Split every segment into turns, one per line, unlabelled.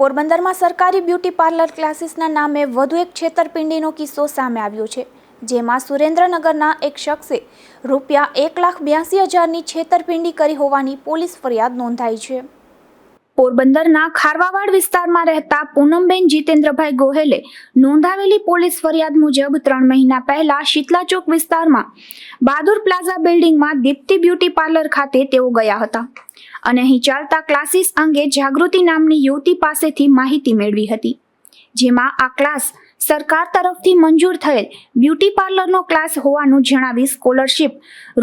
પોરબંદરમાં સરકારી beauty parlour ક્લાસીસના નામે વધુ એક છેતરપિંડીનો કિસ્સો સામે આવ્યો છે, જેમાં સુરેન્દ્રનગરના એક શખ્સે રૂપિયા એક લાખ બ્યાસી હજારની છેતરપિંડી કરી હોવાની પોલીસ ફરિયાદ નોંધાઈ છે. પોરબંદરના ખારવાવાડ વિસ્તારમાં રહેતા પૂનમબેન જીતેન્દ્રભાઈ ગોહેલે નોંધાવેલી પોલીસ ફરિયાદ મુજબ ત્રણ મહિના પહેલા શીતલા ચોક વિસ્તારમાં બહાદુર પ્લાઝા બિલ્ડિંગમાં દીપ્તિ બ્યુટી પાર્લર ખાતે તેઓ ગયા હતા. અને અહીં ચાલતા ક્લાસીસ અંગે જાગૃતિ નામની યુવતી પાસેથી માહિતી મેળવી હતી, જેમાં આ ક્લાસ સરકાર તરફથી મંજૂર થયેલ બ્યુટી પાર્લરનો ક્લાસ હોવાનું જણાવી સ્કોલરશિપ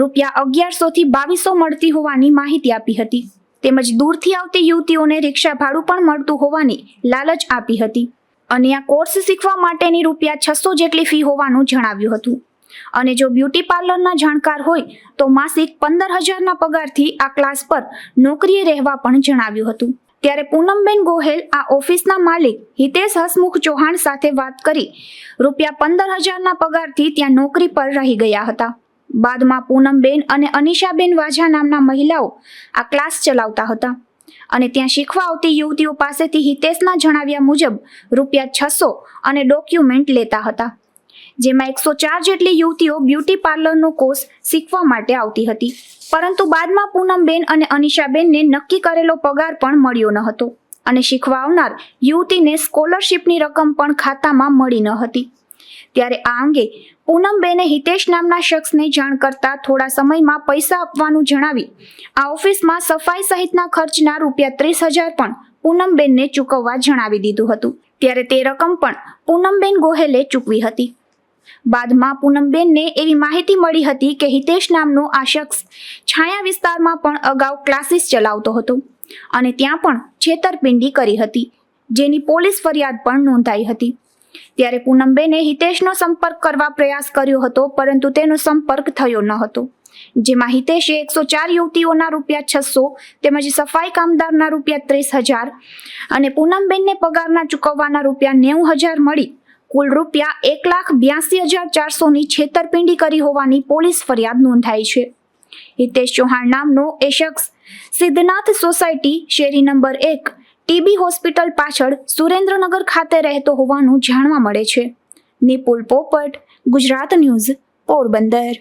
રૂપિયા અગિયારસોથી બાવીસો મળતી હોવાની માહિતી આપી હતી. તેમજ દૂરથી આવતી યુવતીઓને રિક્ષા ભાડું પણ મળતું હોવાની લાલચ આપી હતી. અને આ કોર્સ શીખવા માટેની રૂપિયા છસો જેટલી ફી હોવાનું જણાવ્યું હતું. અને જો બ્યુટી પાર્લરના જાણકાર હોય, તો માસિક પંદર હજારના પગારથી આ ક્લાસ પર નોકરીએ રહેવા પણ જણાવ્યું હતું. ત્યારે પૂનમબેન ગોહેલ આ ઓફિસના માલિક હિતેશ હસમુખ ચૌહાણ સાથે વાત કરી, રૂપિયા પંદર હજારના પગારથી ત્યાં નોકરી પર રહી ગયા હતા. બાદમાં પૂનમબેન અને અનિશાબેન વાઝા નામના મહિલાઓ આ ક્લાસ ચલાવતા હતા. અને ત્યાં શીખવા આવતી યુવતીઓ પાસેથી હિતેશના જણાવ્યા મુજબ રૂપિયા છસો અને ડોક્યુમેન્ટ લેતા હતા. જેમાં એકસો ચાર જેટલી યુવતીઓ બ્યુટી પાર્લરનો કોર્સ શીખવા માટે આવતી હતી. પરંતુ બાદમાં પૂનમબેન અને અનિશાબેનને નક્કી કરેલો પગાર પણ મળ્યો ન હતો અને શીખવા આવનાર યુવતીને સ્કોલરશિપની રકમ પણ ખાતામાં મળી ન હતી. ત્યારે આ અંગે પૂનમબેને હિતેશ નામના શખ્સને જાણ કરતા થોડા સમયમાં પૈસા આપવાનું જણાવી, આ ઓફિસમાં સફાઈ સહિતના ખર્ચના રૂપિયા ત્રીસ હજાર પણ પૂનમબેનને ચૂકવવા જણાવી દીધું હતું. ત્યારે તે રકમ પણ પૂનમબેન ગોહેલે ચૂકવી હતી. બાદમાં પૂનમબેનને એવી માહિતી મળી હતી કે હિતેશ નામનો આ શખ્સ છાયા વિસ્તારમાં પણ અગાઉ ક્લાસીસ ચલાવતો હતો અને ત્યાં પણ છેતરપિંડી કરી હતી, જેની પોલીસ ફરિયાદ પણ નોંધાઈ હતી. ત્યારે પૂનમબેને હિતેશનો સંપર્ક કરવા પ્રયાસ કર્યો હતો, પરંતુ તેનો સંપર્ક થયો ન હતો, જેમાં હિતેશે એકસો ચાર યુવતીઓના રૂપિયા છસો તેમજ સફાઈ કામદારના રૂપિયા ત્રીસ હજાર અને પૂનમબેનને પગારના ચૂકવવાના રૂપિયા નેવું હજાર મળી કુલ રૂપિયા એક લાખ બ્યાસી હજાર ચારસોની છેતરપિંડી કરી હોવાની પોલીસ ફરિયાદ નોંધાઈ છે. હિતેશ ચૌહાણ નામનો એ શખ્સ સિદ્ધનાથ સોસાયટી, શેરી નંબર એક, ટીબી હોસ્પિટલ પાછળ સુરેન્દ્રનગર ખાતે રહેતો હોવાનું જાણવા મળે છે. નિપુલ પોપટ, ગુજરાત ન્યૂઝ, પોરબંદર.